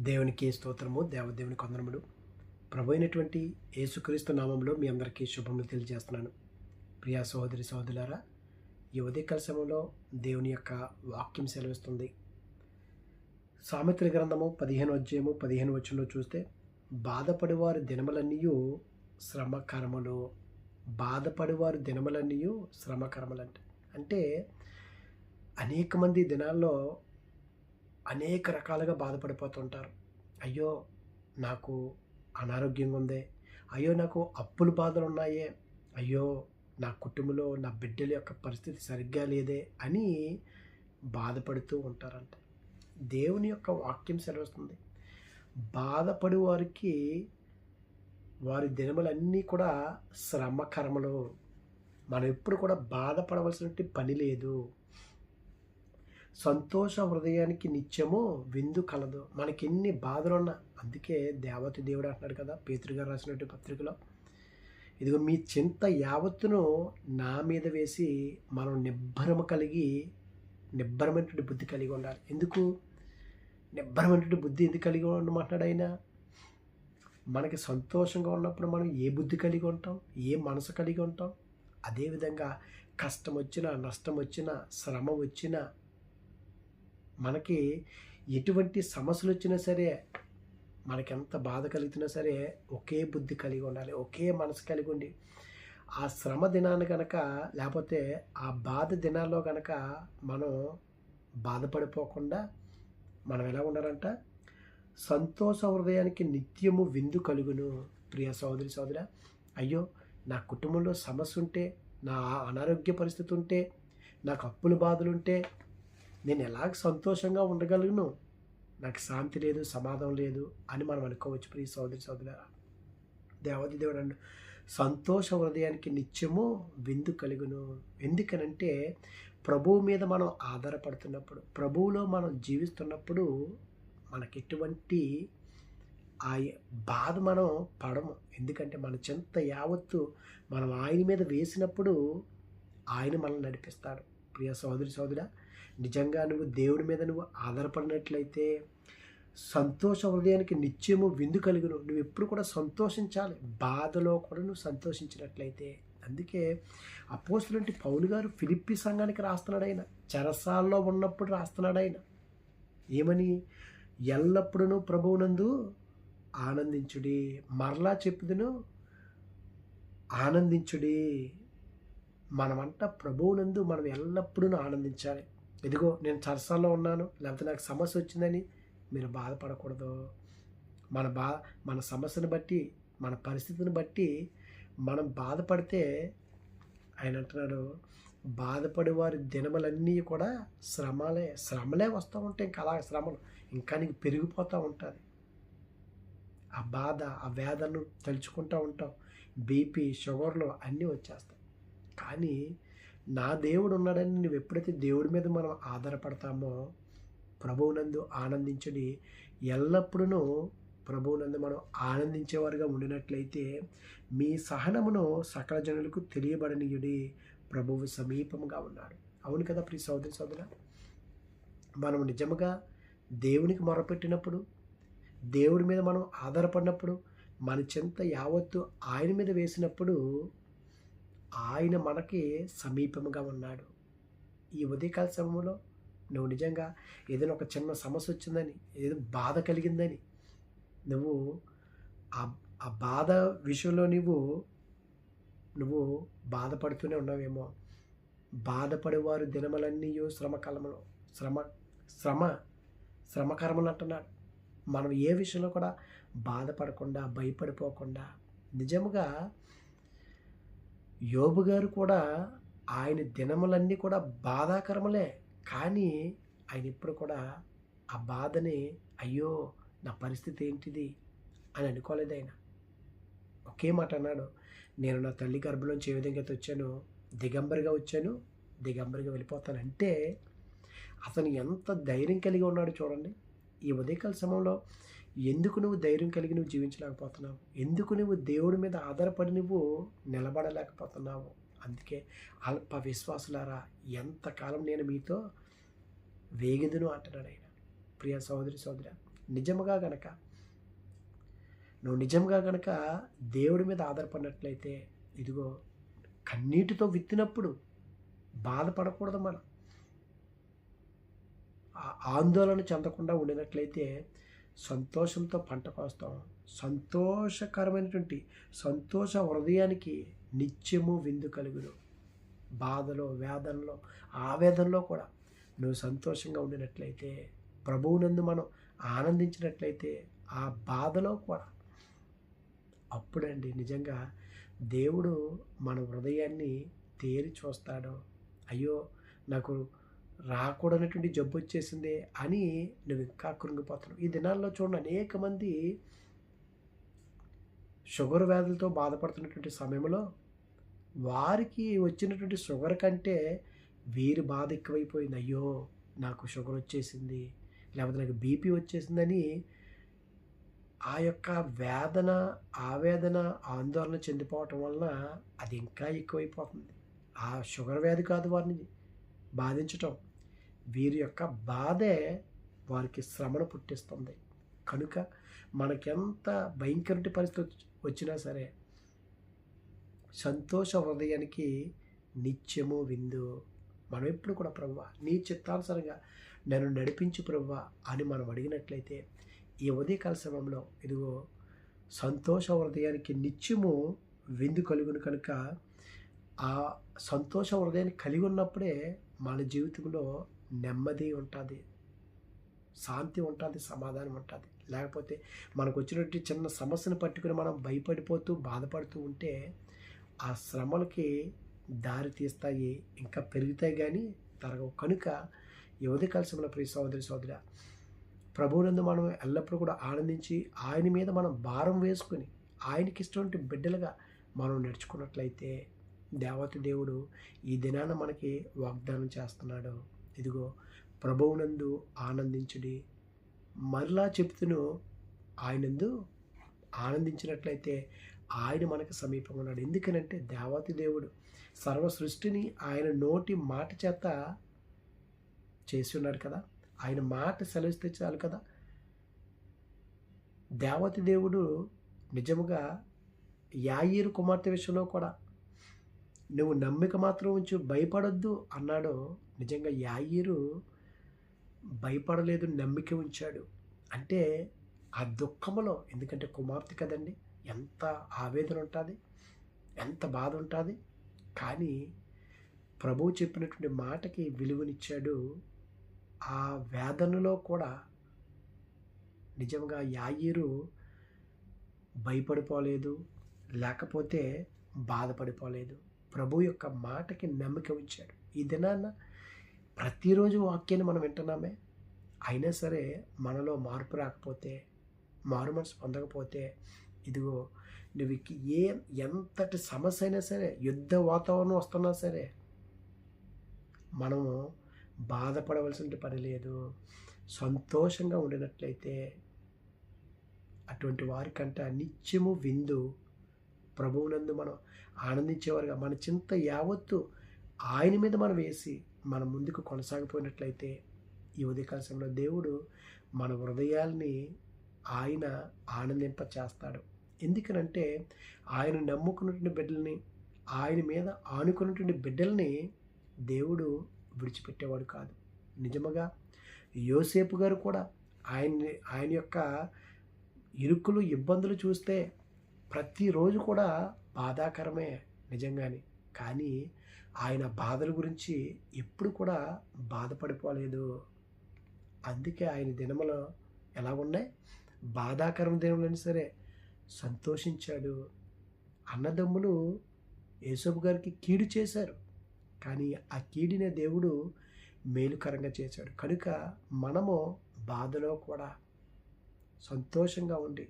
దేవునికి స్తోత్రము దేవదేవుని కొందరములు ప్రభు అయినటువంటి యేసుక్రీస్తు నామంలో మీ అందరికీ శుభములు తెలియజేస్తున్నాను. ప్రియా సహోదరి సహోదరులారా ఈ ఉదయకాల సమయంలో దేవుని యొక్క వాక్యం సెలవిస్తుంది. సామెత్ర గ్రంథము పదిహేను అధ్యాయము పదిహేను వచ్చంలో చూస్తే బాధపడేవారి దినములన్నీ శ్రమకరములు. బాధపడేవారి దినములన్నీ శ్రమకరములంట. అంటే అనేక మంది దినాల్లో అనేక రకాలుగా బాధపడిపోతుంటారు. అయ్యో నాకు అనారోగ్యంగా ఉంది. అయ్యో నాకు అప్పుల బాధలు ఉన్నాయే అయ్యో నా కుటుంబంలో నా బిడ్డల యొక్క పరిస్థితి సరిగ్గా లేదే అని బాధపడుతూ ఉంటారంట. దేవుని యొక్క వాక్యం సెలవుస్తుంది. బాధపడి వారికి వారి దినములన్నీ కూడా శ్రమకర్మలు. మనం ఎప్పుడు కూడా బాధపడవలసిన పని లేదు. సంతోష హృదయానికి నిత్యము విందు కలదు. మనకి ఎన్ని బాధలున్నా అందుకే దేవత దేవుడు అంటున్నాడు కదా పేతురు రాసినటువంటి రాసినట్టు పత్రికలో. ఇదిగో మీ చింత యావత్తును నా మీద వేసి మనం నిబ్బరము కలిగి నిబ్బరమైనటువంటి బుద్ధి కలిగి ఉండాలి. ఎందుకు? నిబ్బరమైనటువంటి బుద్ధి ఎందుకు కలిగి ఉండమంటున్నాడు ఆయన? మనకి సంతోషంగా ఉన్నప్పుడు మనం ఏ బుద్ధి కలిగి ఉంటాం? ఏ మనసు కలిగి ఉంటాం? అదేవిధంగా కష్టం వచ్చినా నష్టం వచ్చినా శ్రమ వచ్చినా మనకి ఎటువంటి సమస్యలు వచ్చినా సరే మనకెంత బాధ కలుగుతున్నా సరే ఒకే బుద్ధి కలిగి ఉండాలి ఒకే మనసు కలిగి ఉండి. ఆ శ్రమ దినాన్ని కనుక లేకపోతే ఆ బాధ దినాల్లో కనుక మనం బాధపడిపోకుండా మనం ఎలా ఉండాలంట? సంతోష హృదయానికి నిత్యము విందు కలుగును. ప్రియ సోదరి సోదర అయ్యో నా కుటుంబంలో సమస్య ఉంటే నా అనారోగ్య పరిస్థితి ఉంటే నాకు అప్పుల బాధలు ఉంటే నేను ఎలాగ సంతోషంగా ఉండగలను? నాకు శాంతి లేదు సమాధం లేదు అని మనం అనుకోవచ్చు ప్రియ సోదరి సోదర దేవతి దేవుడు అన్న సంతోష హృదయానికి నిత్యము విందు కలుగును. ఎందుకనంటే ప్రభువు మీద మనం ఆధారపడుతున్నప్పుడు ప్రభువులో మనం జీవిస్తున్నప్పుడు మనకి ఎటువంటి ఆ బాధ మనం పడము. ఎందుకంటే మన చింత యావత్తు మనం ఆయన మీద వేసినప్పుడు ఆయన మనల్ని నడిపిస్తాడు. ప్రియ సోదరి సోదరా నిజంగా నువ్వు దేవుడి మీద నువ్వు ఆధారపడినట్లయితే సంతోష హృదయానికి నిత్యము విందు కలుగును. నువ్వు ఎప్పుడు కూడా సంతోషించాలి. బాధలో కూడా నువ్వు సంతోషించినట్లయితే. అందుకే అపోస్తులంటి పౌలు గారు ఫిలిప్పి సంఘానికి రాస్తున్నాడు ఆయన. చెరసాల్లో ఉన్నప్పుడు రాస్తున్నాడు ఆయన. ఏమని? ఎల్లప్పుడూ ప్రభువునందు ఆనందించుడి. మరలా చెప్పుదును ఆనందించుడి. మనమంట ప్రభువునందు మనం ఎల్లప్పుడూ ఆనందించాలి. ఇదిగో నేను చరసాల్లో ఉన్నాను. లేకపోతే నాకు సమస్య వచ్చిందని మీరు బాధపడకూడదు. మన బా మన సమస్యను బట్టి మన పరిస్థితిని బట్టి మనం బాధపడితే ఆయన అంటున్నాడు బాధపడి వారి దినములన్నీ కూడా శ్రమలే శ్రమలే వస్తూ ఉంటాయి. ఇంకా అలా శ్రమలు ఇంకా నీకు పెరిగిపోతూ ఉంటుంది ఆ బాధ ఆ వేదనను తలుచుకుంటూ ఉంటాం బీపీ షుగర్లు అన్నీ వచ్చేస్తాయి. కానీ నా దేవుడు ఉన్నాడని నువ్వు ఎప్పుడైతే దేవుడి మీద మనం ఆధారపడతామో ప్రభువునందు ఆనందించడి ఎల్లప్పుడూ ప్రభువునందు మనం ఆనందించేవారుగా ఉండినట్లయితే మీ సహనమును సకల జనులకు తెలియబడనీయుడి ప్రభువు సమీపంగా ఉన్నాడు. అవును కదా ప్రియ సోదరి సోదర మనం నిజముగా దేవునికి మొరపెట్టినప్పుడు దేవుడి మీద మనం ఆధారపడినప్పుడు మన చింత యావత్తు ఆయన మీద వేసినప్పుడు ఆయన మనకి సమీపంగా ఉన్నాడు. ఈ ఉదయకాల సమయంలో నువ్వు నిజంగా ఏదైనా ఒక చిన్న సమస్య వచ్చిందని ఏదో బాధ కలిగిందని నువ్వు ఆ ఆ బాధ విషయంలో నువ్వు నువ్వు బాధపడుతూనే ఉన్నావేమో. బాధపడేవారు దినములన్నీ శ్రమకాలంలో శ్రమ శ్రమ శ్రమకరములు అంటున్నాడు. మనం ఏ విషయంలో కూడా బాధపడకుండా భయపడిపోకుండా నిజముగా యోబు గారు కూడా ఆయన దినములన్నీ కూడా బాధాకరములే. కానీ ఆయన ఇప్పుడు కూడా ఆ బాధని అయ్యో నా పరిస్థితి ఏంటిది? అని అనుకోలేదు ఆయన. ఒకే మాట అన్నాడు నేను నా తల్లి గర్భంలోంచి ఏ విధంగా అయితే వచ్చానో దిగంబరిగా వచ్చాను దిగంబరిగా వెళ్ళిపోతాను. అంటే అతను ఎంత ధైర్యం కలిగి ఉన్నాడు చూడండి. ఈ ఉదయకాల సమయంలో ఎందుకు నువ్వు ధైర్యం కలిగి నువ్వు జీవించలేకపోతున్నావు? ఎందుకు నువ్వు దేవుడి మీద ఆధారపడి నువ్వు నిలబడలేకపోతున్నావు? అందుకే అల్ప విశ్వాసులారా ఎంతకాలం నేను మీతో వేగిదును అంటున్నాడు ఆయన. ప్రియ సోదరి సోదర నిజముగా గనక నువ్వు నిజంగా గనక దేవుడి మీద ఆధారపడినట్లయితే ఇదిగో కన్నీటితో విత్తినప్పుడు బాధపడకూడదు మనం. ఆ- ఆందోళన చెందకుండా ఉండినట్లయితే సంతోషంతో పంట కోస్తాం. సంతోషకరమైనటువంటి సంతోష హృదయానికి నిత్యము విందు కలుగును. బాధలో వేదనలో ఆవేదనలో కూడా నువ్వు సంతోషంగా ఉండినట్లయితే ప్రభువునందు మనం ఆనందించినట్లయితే ఆ బాధలో కూడా అప్పుడండి నిజంగా దేవుడు మన హృదయాన్ని తేరి చూస్తాడు. అయ్యో నాకు రాకూడనటువంటి జబ్బు వచ్చేసింది అని నువ్వు ఇంకా కృంగిపోతున్నావు. ఈ దినాల్లో చూడండి అనేక మంది షుగర్ వ్యాధులతో బాధపడుతున్నటువంటి సమయంలో వారికి వచ్చినటువంటి షుగర్ కంటే వీరి బాధ ఎక్కువైపోయింది. అయ్యో నాకు షుగర్ వచ్చేసింది లేకపోతే నాకు బీపీ వచ్చేసిందని ఆ యొక్క వేదన ఆవేదన ఆందోళన చెందిపోవటం వలన అది ఇంకా ఎక్కువైపోతుంది. ఆ షుగర్ వ్యాధి కాదు వారిని బాధించటం. వీరి యొక్క బాధే వారికి శ్రమను పుట్టిస్తుంది. కనుక మనకెంత భయంకరటి పరిస్థితి వచ్చినా సరే సంతోష హృదయానికి నిత్యము విందు. మనం ఎప్పుడు కూడా ప్రవ్వ నీ చిత్తానుసరంగా నన్ను నడిపించు ప్రవ్వ అని మనం అడిగినట్లయితే ఈ ఉదయకాల సమయంలో ఇదిగో సంతోష హృదయానికి నిత్యము విందు కలుగును కనుక ఆ సంతోష హృదయాన్ని కలిగి ఉన్నప్పుడే మన జీవితంలో నెమ్మది ఉంటుంది శాంతి ఉంటుంది సమాధానం ఉంటుంది. లేకపోతే మనకు వచ్చినట్టు చిన్న సమస్యను పట్టుకుని మనం భయపడిపోతూ బాధపడుతూ ఉంటే ఆ శ్రమలకి దారి తీస్తాయి ఇంకా పెరుగుతాయి కానీ తరగవు. కనుక యువతి కలిసిన ప్రియ సోదరి సోదర ప్రభువునందు మనం ఎల్లప్పుడూ కూడా ఆనందించి ఆయన మీద మనం భారం వేసుకుని ఆయనకి ఇష్టమైన బిడ్డలుగా మనం నడుచుకున్నట్లయితే దేవత దేవుడు ఈ దినాన మనకి వాగ్దానం చేస్తున్నాడు. ఇదిగో ప్రభువునందు ఆనందించుడి. మరలా చెప్తును ఆయనందు ఆనందించినట్లయితే ఆయన మనకు సమీపం ఉన్నాడు ఎందుకనంటే దేవతి దేవుడు సర్వ సృష్టిని ఆయన నోటి మాట చేత చేసి ఉన్నాడు కదా. ఆయన మాట సెలవిస్తే చాలు కదా. దేవతి దేవుడు నిజముగా యాయిరు కుమార్తె విషయంలో కూడా నువ్వు నమ్మిక మాత్రం ఉంచు భయపడొద్దు అన్నాడు నిజంగా యాయిరు భయపడలేదు నమ్మిక ఉంచాడు. అంటే ఆ దుఃఖములో ఎందుకంటే కుమార్తె కదండి ఎంత ఆవేదన ఉంటుంది ఎంత బాధ ఉంటుంది కానీ ప్రభువు చెప్పినటువంటి మాటకి విలువనిచ్చాడు. ఆ వేదనలో కూడా నిజంగా యాయిరు భయపడిపోలేదు లేకపోతే బాధపడిపోలేదు. ప్రభు యొక్క మాటకి నమ్మిక ఉంచాడు. ఈ దినాన ప్రతిరోజు వాక్యాన్ని మనం వింటున్నామే? అయినా సరే మనలో మార్పు రాకపోతే మారు మనసు పొందకపోతే ఇదిగో నువ్వు ఏ ఎంతటి సమస్య అయినా సరే యుద్ధ వాతావరణం వస్తున్నా సరే మనము బాధపడవలసిన పని లేదు. సంతోషంగా ఉండినట్లయితే అటువంటి వారికంట నిత్యము విందు ప్రభువునందు మనం ఆనందించేవారుగా. మన చింత యావత్తు ఆయన మీద మనం వేసి మనం ముందుకు కొనసాగిపోయినట్లయితే ఈ ఉదయకాల సమయంలో దేవుడు మన హృదయాల్ని ఆయన ఆనందింప చేస్తాడు ఎందుకనంటే ఆయన నమ్ముకున్నటువంటి బిడ్డల్ని ఆయన మీద ఆనుకున్నటువంటి బిడ్డల్ని దేవుడు విడిచిపెట్టేవాడు కాదు. నిజముగా యోసేపు గారు కూడా ఆయన్ని ఆయన యొక్క ఇరుకులు ఇబ్బందులు చూస్తే ప్రతిరోజు కూడా బాధాకరమే నిజంగానే. కానీ ఆయన బాధల గురించి ఎప్పుడు కూడా బాధపడిపోలేదు. అందుకే ఆయన దినములు ఎలా ఉన్నాయి బాధాకరం దినములైనా సరే సంతోషించాడు. అన్నదమ్ములు యేసబు గారికి కీడు చేశారు. కానీ ఆ కీడినే దేవుడు మేలుకరంగా చేశాడు. కనుక మనము బాధలో కూడా సంతోషంగా ఉండి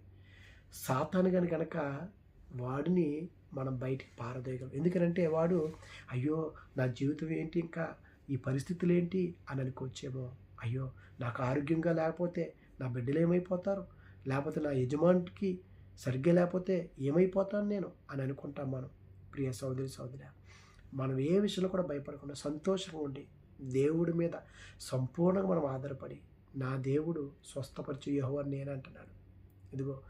సాతాను గని కనుక వాడిని మనం బయటికి పారదోయగలం. ఎందుకంటే వాడు అయ్యో నా జీవితం ఏంటి? ఇంకా ఈ పరిస్థితులు ఏంటి? అని అనుకోవచ్చేమో. అయ్యో నాకు ఆరోగ్యంగా లేకపోతే నా బిడ్డలు ఏమైపోతారు? లేకపోతే నా యజమానికి సరిగ్గా లేకపోతే ఏమైపోతాను నేను? అని అనుకుంటాం మనం. ప్రియ సోదరి సోదరి మనం ఏ విషయంలో కూడా భయపడకుండా సంతోషంగా ఉండి దేవుడి మీద సంపూర్ణంగా మనం ఆధారపడి నా దేవుడు స్వస్థపరచు యహో అని నేను అంటున్నాడు ఇదిగో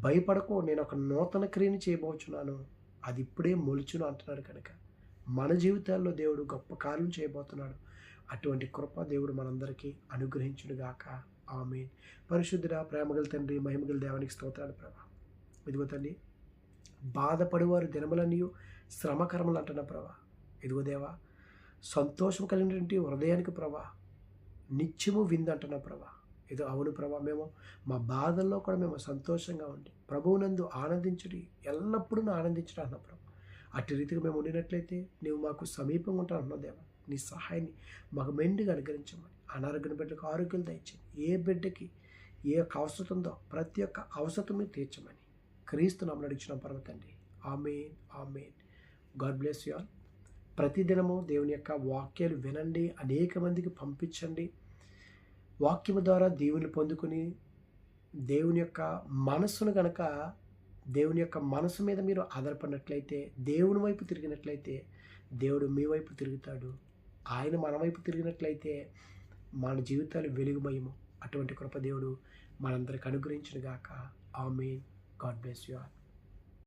భయపడకో నేను ఒక నూతన క్రియని చేయబోచున్నాను. అది ఇప్పుడే మొలుచును అంటున్నాడు కనుక. మన జీవితాల్లో దేవుడు గొప్ప కార్యం చేయబోతున్నాడు. అటువంటి కృప దేవుడు మనందరికీ అనుగ్రహించుడుగాక ఆమె పరిశుద్ధుడ ప్రేమగల తండ్రి మహిమగల దేవానికి స్తోత్రాలు ప్రభా. ఇదిగో తండ్రి బాధపడేవారు దినములన్నీ శ్రమకరములు అంటున్న ప్రభా. ఇదిగో దేవా సంతోషం కలిగినటువంటి హృదయానికి ప్రభా నిత్యము విందంటున్న ప్రభా. ఏదో అవును ప్రభా మేము మా బాధల్లో కూడా మేము సంతోషంగా ఉండి ప్రభువునందు ఆనందించుడి ఎల్లప్పుడూ ఆనందించడం అన్న ప్రభా. అటు రీతిగా మేము ఉండినట్లయితే నీవు మాకు సమీపంగా ఉంటా అన్నావు దేవా. నీ సహాయాన్ని మాకు మెండుగా అనుగ్రహించమని అనారోగ్యం బిడ్డకు ఆరోగ్యం దయచేయండి. ఏ బిడ్డకి ఏ యొక్క అవసరం ఉందో ప్రతి ఒక్క అవసరం తీర్చమని క్రీస్తు నమ్మలు అడిగిన పర్వతండి amen amen. God bless you all. ప్రతిదినము దేవుని యొక్క వాక్యాలు వినండి అనేక మందికి పంపించండి. వాక్యము ద్వారా దేవుని పొందుకుని దేవుని యొక్క మనస్సును గనక దేవుని యొక్క మనసు మీద మీరు ఆధారపడినట్లయితే దేవుని వైపు తిరిగినట్లయితే దేవుడు మీ వైపు తిరుగుతాడు. ఆయన మన వైపు తిరిగినట్లయితే మన జీవితాలు వెలుగుమయము. అటువంటి కృప దేవుడు మనందరికి అనుగ్రహించిన గాక amen. God bless you all.